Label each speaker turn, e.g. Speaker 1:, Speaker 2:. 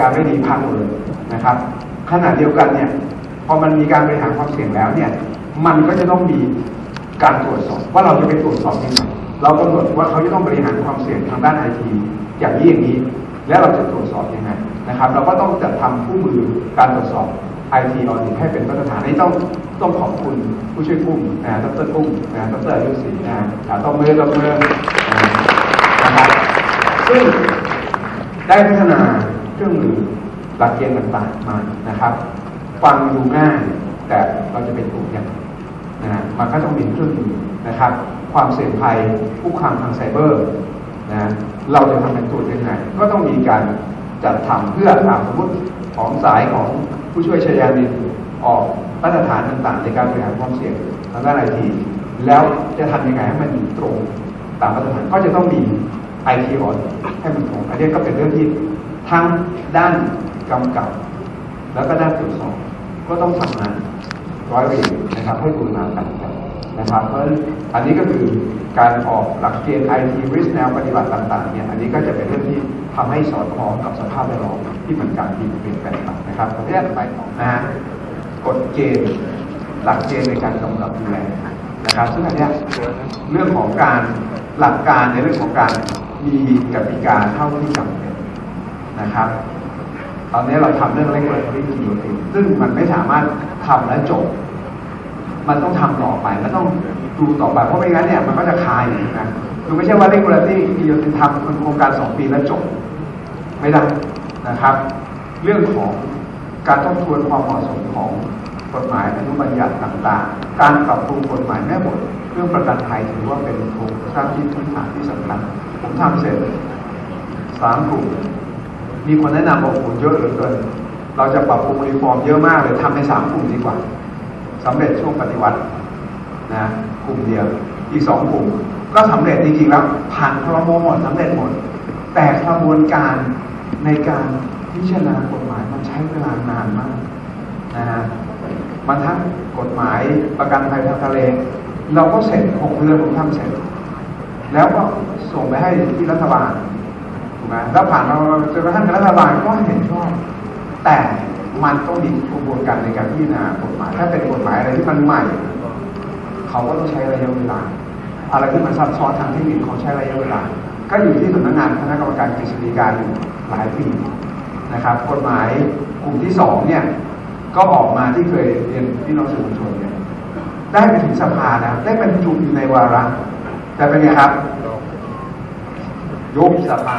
Speaker 1: การไม่ดีพังหมดเลยนะครับขณะเดียวกันเนี่ยพอมันมีการบริหารความเสี่ยงแล้วเนี่ยมันก็จะต้องมีการตรวจสอบว่าเราจะไปตรวจสอบยังไงเรากำหนดว่าเขาจะต้องบริหารความเสี่ยงทางด้านไอทีอย่างนี้อย่างนี้ แล้วเราจะตรวจสอบยังไงนะครับ เราก็ต้องจัดทำคู่มือการตรวจสอบ IT audit ให้เป็นมาตรฐานนี้ต้องต้องขอบคุณผู้ช่วยกุ้งนะดรกุ้งนะดรอายุศรีนะต้องมือต้องมือนะครับซึ่งได้พัฒนา เครื่องมือหลักเกณฑ์ต่างๆมานะครับฟังดูง่ายแต่เราจะเป็นกลุ่มยังไงนะฮะมันก็ต้องมีเครื่องมือนะครับ ความเสี่ยงภัยคุกคามทางไซเบอร์นะเราจะทำเป็นตัวยังไงก็ต้องมีการจัดทำเพื่อตามสมมติของสายของผู้ช่วยชยานินออกมาตรฐานต่างๆ ในการบริหารความเสี่ยงทางด้านไอทีแล้วจะทำยังไงให้มันตรงตามมาตรฐานก็จะต้องมีไอทีออนให้มันตรงอันนี้ก็เป็นเรื่องที่ ทั้งด้านกำกับ แล้วก็ด้านตรวจสอบก็ต้องทำงานร้อยเวรนะครับให้บูรณาการกันนะครับเพราะอันนี้ก็คือการออกหลักเกณฑ์ IT risk แนวปฏิบัติต่างๆเนี่ยอันนี้ก็จะเป็นเรื่องที่ทำให้สอดคล้องกับสภาพแวดล้อมที่มันการที่เปลี่ยนแปลงไปนะครับประเทศไปนะฮะกฎเกณฑ์หลักเกณฑ์ในการกำกับดูแลนะครับซึ่งอันเนี้ยเรื่องของการหลักการในเรื่องของการมีกติกาเท่าที่จำเป็น นะครับ ตอนนี้เราทำเรื่องเล็กๆที่อยู่เองซึ่งมันไม่สามารถทำและจบ มันต้องทำต่อไปและต้องดูต่อไปเพราะไม่งั้นเนี่ยมันก็จะคายอยู่นะคือไม่ใช่ว่าเร่งเวลาที่ที่โยติทำเป็นโครงการสองปีแล้วจบ ไม่ได้นะครับ เรื่องของการทบทวนความเหมาะสมของกฎหมายอนุบัญญัติต่างๆ การปรับปรุงกฎหมายแม่บทเรื่องประกันภัยถือว่าเป็นโครงสร้างที่พื้นฐานที่สำคัญผมทำเสร็จสามกลุ่ม มีคนแนะนำบอกโอ้เยอะเหลือเกินเราจะปรับปรุงรีฟอร์มเยอะมากเลยทำในสามกลุ่มดีกว่าสำเร็จช่วงปฏิวัตินะกลุ่มเดียวอีกสองกลุ่ม ก็สำเร็จจริงๆแล้ว ผ่านครมหมดสำเร็จหมด แต่กระบวนการในการพิจารณากฎหมายมันใช้เวลานานมากนะฮะมันทั้งกฎหมายประกันภัยทางทะเล เราก็เสร็จหกเดือนผมทำเสร็จ แล้วก็ส่งไปให้ที่รัฐบาล ถูกไหมแล้วผ่านมาจนกระทั่งรัฐบาลก็เห็นชอบ แต่มันต้องมีกระบวนการในการพิจารณากฎหมาย ถ้าเป็นกฎหมายอะไรที่มันใหม่ เขาก็ต้องใช้ระยะเวลา อะไรที่มันซับซ้อนทางเทคนิคเขาใช้ระยะเวลา ก็อยู่ที่สำนักงานคณะกรรมการกฤษฎีกาอยู่หลายปีนะครับ กฎหมายกลุ่มที่สองเนี่ย ก็ออกมาที่เคยเรียนพี่น้องสื่อมวลชนเนี่ยได้ไปถึงสภาแล้วได้บรรจุอยู่ในวาระ แต่เป็นไงครับ ยุบสภา